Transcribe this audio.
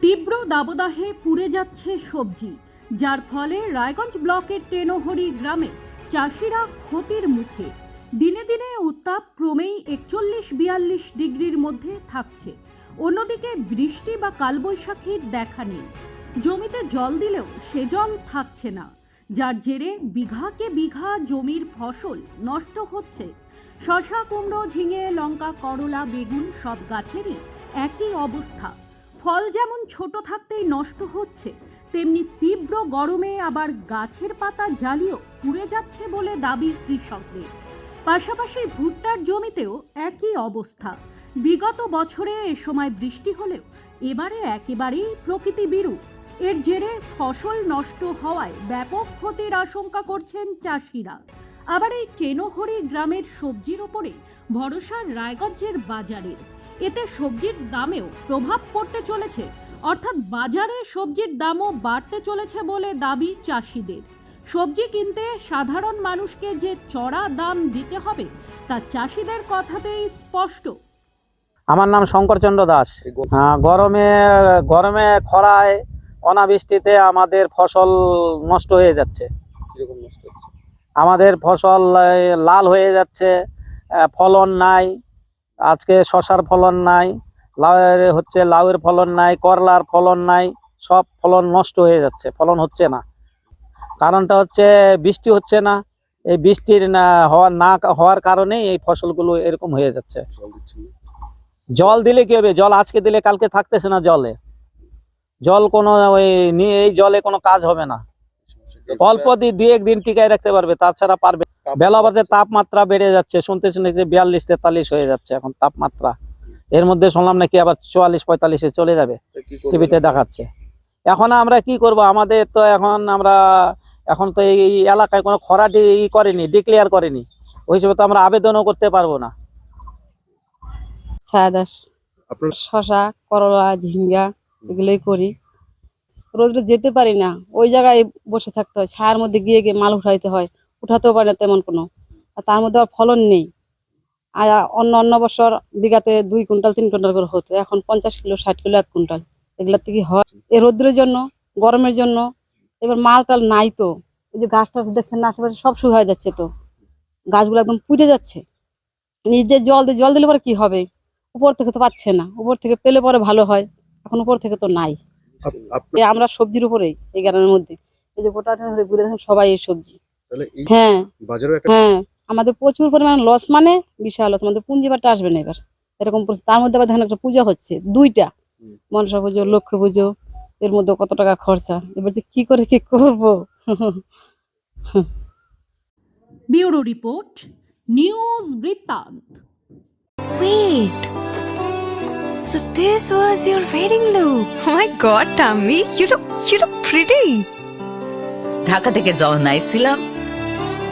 তীব্র দাবদাহে পুড়ে যাচ্ছে সবজি, যার ফলে রায়গঞ্জ ব্লকের টেনোহরি গ্রামে চাষিরা ক্ষতির মুখে। দিনে দিনে উত্তাপ ক্রমেই একচল্লিশ বিয়াল্লিশ ডিগ্রির মধ্যে থাকছে। অন্যদিকে বৃষ্টি বা কালবৈশাখীর দেখা নেই। জমিতে জল দিলেও সে জল থাকছে না। যার জেরে বিঘাকে বিঘা জমির ফসল নষ্ট হচ্ছে। শশা কুমড়ো, ঝিঙে, লঙ্কা, করলা, বেগুন সব গাছেরই একই অবস্থা। ফল যেমন ছোট থাকতেই নষ্ট হচ্ছে, তেমনি তীব্র গরমে আবার গাছের পাতা জ্বালিয়েও পুড়ে যাচ্ছে বলে দাবি কৃষকদের। পাশাপাশি ভুট্টার জমিতেও একই অবস্থা। বিগত বছরে এ সময় বৃষ্টি হলেও এবারে একেবারেই প্রকৃতি বিরূপ। এর জেরে ফসল নষ্ট হওয়ায় ব্যাপক ক্ষতির আশঙ্কা করছেন চাষিরা। আবার এই টেনোহরি গ্রামের সবজির ওপরে ভরসা রায়গঞ্জের বাজারের। এতে সবজির দামেও প্রভাব পড়তে চলেছে। অর্থাৎ বাজারে সবজির দামও বাড়তে চলেছে বলে দাবি চাষিদের। সবজি কিনতে সাধারণ মানুষকে যে চড়া দাম দিতে হবে তা চাষিদের কথাতেই স্পষ্ট। আমার নাম শঙ্করচন্দ্র দাস। হ্যাঁ, গরমে গরমে খরায় অনাবৃষ্টিতে আমাদের ফসল নষ্ট হয়ে যাচ্ছে। কীরকম নষ্ট হচ্ছে? আমাদের ফসল লাল হয়ে যাচ্ছে ফলন নাই। আজকে শশার ফলন নাই লাউয়ের হচ্ছে লাউয়ের ফলন নাই করলার ফলন নাই সব ফলন নষ্ট হয়ে যাচ্ছে ফলন হচ্ছে না। কারণটা হচ্ছে বৃষ্টি হচ্ছে না এই বৃষ্টির না হওয়ার না হওয়ার কারণেই এই ফসলগুলো এরকম হয়ে যাচ্ছে। জল দিলে কি হবে? জল আজকে দিলে কালকে থাকতেছে না জলে। জল কোনো ওই নিয়ে এই জলে কোনো কাজ হবে না। অল্প দি দুই একদিন টিকায় রাখতে পারবে তাছাড়া পারবে বেলা বাজে তাপমাত্রা বেড়ে যাচ্ছে শুনতেছি নাকি বিয়াল্লিশ তেতাল্লিশ হয়ে যাচ্ছে এখন তাপমাত্রা। এর মধ্যে শুনলাম নাকি আবার চুয়াল্লিশ পঁয়তাল্লিশে চলে যাবে টিভিতে দেখাচ্ছে। এখন আমরা কি করব? আমাদের তো এখন আমরা এখন তো এই এলাকায় কোনো খরা ডি- ই করেনি ডিক্লেয়ার করেনি। ওই হিসেবে তো আমরা আবেদনও করতে পারব না। ছায়া দাস শশা করলা ঝিঙ্গা এগুলোই করি। রোদে যেতে পারি না ওই জায়গায় বসে থাকতে হয় ছায়ার মধ্যে গিয়ে গিয়ে মাল উঠাইতে হয়। উঠাতেও পারি না তেমন কোনো। আর তার মধ্যে আর ফলন নেই। আর অন্য অন্য বছর বিঘাতে দুই কুইন্টাল তিন কুইন্টাল করে হতো। এখন পঞ্চাশ কিলো ষাট কিলো এক কুইন্টাল। এগুলা থেকে হয়। এই রোদ্রের জন্য গরমের জন্য এবার মাল টাল নাই তো। এই যে গাছ টাছ দেখছেন না আশেপাশে সব শুকায় যাচ্ছে তো। গাছগুলো একদম পুড়ে যাচ্ছে। নিজে জল দিয়ে জল দিলে পরে কি হবে? উপর থেকে তো পাচ্ছে না। উপর থেকে পেলে পরে ভালো হয়। এখন উপর থেকে তো নাই। আমরা সবজির উপরেই এই গ্রামের মধ্যে। এই যে গোটা ধরে ঘুরে দেখেন সবাই এই সবজি। তাহলে এই হ্যাঁ বাজারেও একটা হ্যাঁ আমাদের প্রচুর পরিমাণ লস মানে বিশাল লস আমাদের পুঁজিবারটা আসবে না এবার এরকম পরিস্থিতি। তার মধ্যে আবার দেখেন একটা পূজা হচ্ছে দুইটা মনসা পুজো লক্ষ্মী পুজো এর মধ্যে কত টাকা খরচা এবার যে কি করে কি করব ব্যুরো রিপোর্ট নিউজ বৃত্তান্ত Wait. So this was your wedding look. Oh my god, Tammy, you look you look pretty. Dhaka থেকে যখন আইছিলাম